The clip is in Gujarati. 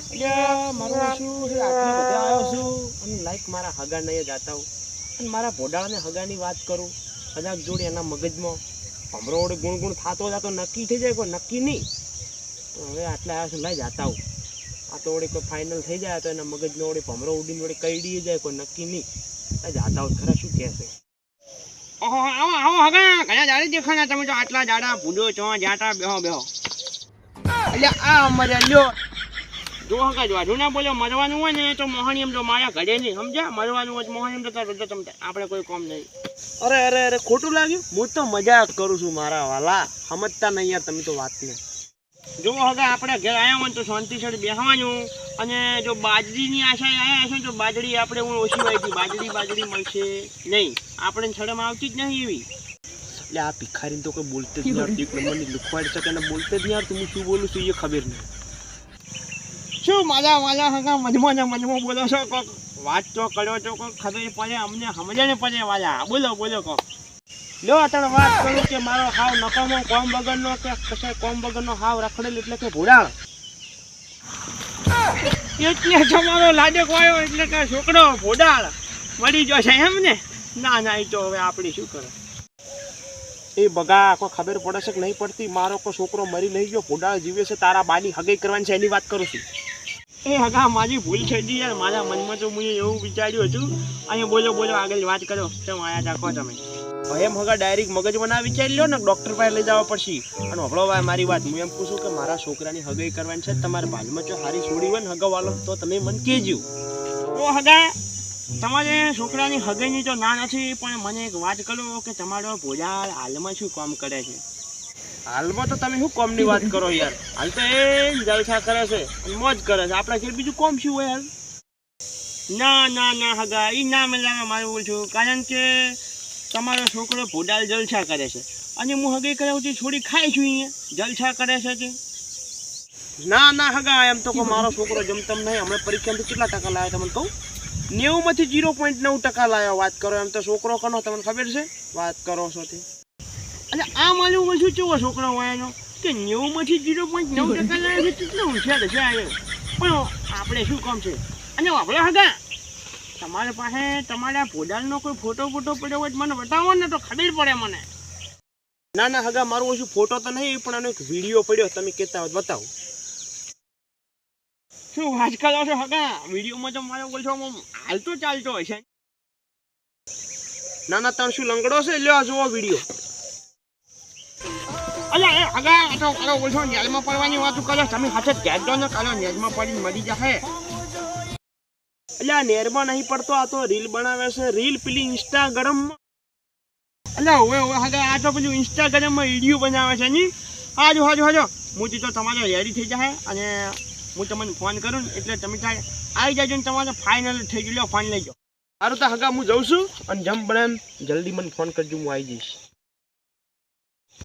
છે, છું લાઈક મારા હગા નહીં જાતા હું અને મારા ભોડાળાને હગાની વાત કરું કદાચ જોડે એના મગજમાં હમરો વડે ગુણ ગુણ થતો જતો નક્કી થઈ જાય કોઈ નક્કી નહીં તો હવે આટલા આવ્યા છું લઈ જાતા હું આ તો વડે કોઈ ફાઇનલ થઈ જાય તો એના મગજનો વડે ભમરો ઉડીને વડે કઈડી જાય કોઈ નક્કી નહીં જાતા હોય ખરા શું કહેશે ઓહો આવો આવો હગા ઘણા દાડે દેખાના તમે તો આટલા જાડા ભૂંડો ચો જાટા બેહો બેહો એટલે આ અમારે લ્યો. જો હગા જો ના બોલ્યો મરવાનું હોય ને તો મોહણી એમ તો મારા ઘરે નહીં સમજ્યા? મરવાનું હોય મોહણી એમ તો તાર તમે આપણે કોઈ કોમ નહીં. અરે અરે અરે ખોટું લાગ્યું? હું તો મજાક કરું છું મારા વાલા. સમજતા નહીં યાર તમે તો વાતને. જો હવે આપણે ઘેર આવ્યા હોય તો શાંતિ સાથે બેસવાનું અને જો બાજરીની આશાએ આવ્યા હશે તો બાજરી આપણે હું ઓછી હતી બાજરી બાજરી મળશે નહીં. આપણે છડમ આવતી જ નહીં એવી. એટલે આ ભિખારીને તો કોઈ બોલતે જ નહીં. એક નંબરની લુખવાડ છે કે બોલતે જ નહીં. તું હું શું બોલું છું એ ખબર નહીં. શું મારા માલા હગા મજમાં ને મજમો બોલો છો કોક? વાત તો કર્યો તો કોક ખબર પડે, અમને સમજે ને પડે વાલા. બોલો બોલો કોક. લો અત્યારે વાત કરું કે મારો હાવ નકામો કોમ વગરનો કે કશે કોમ વગરનો હાવ રખડેલ એટલે કે ભોળાળ એટલે તમારો લાડક વાયો, એટલે કે છોકરો ભોડાળ. મળી જશે એમ ને? ના ના એ તો હવે આપણે શું કરે? એ બગા, કોઈ ખબર પડે છે કે નહીં પડતી? મારો કોઈ છોકરો મરી લઈ ગયો ભોળાળ જીવે છે, તારા બાની હગાઈ કરવાની છે, એની વાત કરું છું. એ હગા મારી ભૂલ થઈ ગઈ યાર. મારા મનમાં તો મેં એવું વિચાર્યું હતું. અને બોલો બોલો, આગળ વાત કરો. તમે આયા રાખો તમે. એમ હગા ડાયરેક્ટ મગજમાં ના વિચારી લો ને ડૉક્ટર પાસે લઈ જવા પડશે. અને હભળો ભાઈ, મારી વાત. હું એમ પૂછું કે મારા છોકરાની હગાઈ કરવાની છે, તમારે ભાલમાં જો હારી છોડી હોય ને હગાવાલો તો તમે મને કહેજો. તો હગા, તમારે છોકરાની હગાઈની તો ના નથી, પણ મને એક વાત કરો કે તમારો ભોજાળ હાલમાં શું કામ કરે છે? હાલમાં તો તમે શું કોમની વાત કરો યાર? હાલ તો એ જલસા કરે છે મોજ કરે છે. આપણે ઘેર બીજું કોમ શું હોય હાલ? ના ના ના, હગા એ ના મેળામાં મારે બોલું છું. કારણ કે તમારો છોકરો ભોડાલ જલસા કરે છે. અને હું હગે કરાવતી છોડી ખાઈ છું અહીંયા. જલસા કરે છે તે ના ના, હગા, એમ તો કહો મારો છોકરો જમતમ નહીં. હમણાં પરીક્ષામાંથી કેટલા ટકા લાવ્યા તમને કહું? નેવુંમાંથી જીરો પોઈન્ટ નવ ટકા લાવ્યા વાત કરો એમ તો છોકરો કનો, તમને ખબર છે? વાત કરો છો એટલે આ હું શું કેવો છોકરો હોય એનો કે નેવુંમાંથી જીરો પોઈન્ટ નવ ટકા લાવે છે? કેટલો હોશિયાર છે આ પણ આપણે શું કામ છે? અને આપણે હગા? તમારી પાસે તમારા ભોડાલનો કોઈ ફોટો ફોટો પડ્યો હોય મને બતાવો ને તો ખબર પડે મને. ના ના હગા મારું ઓછું ફોટો તો નહીં પણ આનો એક વીડિયો પડ્યો તમે કહેતા હોય બતાવો. શું વાત કરો છો હગા? વિડીયોમાં તો મારો આમ હાલતો ચાલતો હોય છે. ના ના તમે શું લંગડો છે? લ્યો આ જુઓ વીડિયો. અલ્યા એ હગા આ તો બોલશો નેજમાં પડવાની વાત કરો તમે હાથે કહેજો ને કરો નેજમાં પડીને મરી જશે. અલ્યા નેરમાં નહીં પડતો, આ તો રીલ બનાવે છે. રીલ પેલી ઇન્સ્ટાગ્રામમાં અલ્યા હવે હવે હગા આ તો પેલું ઇન્સ્ટાગ્રામમાં વીડિયો બનાવે છે ની હાજો હાજો હાજો હું તો તમારે રેડી થઈ જશે અને હું તમને ફોન કરું એટલે તમે ત્યાં આવી જાજો ને તમારે ફાઇનલ થઈ ગયું. ફાઇન ફોન લઈ જાઓ. સારું તો હગા, હું જઉં છું. અને જમ બને જલ્દી મને ફોન કરજો, હું આવી જઈશ.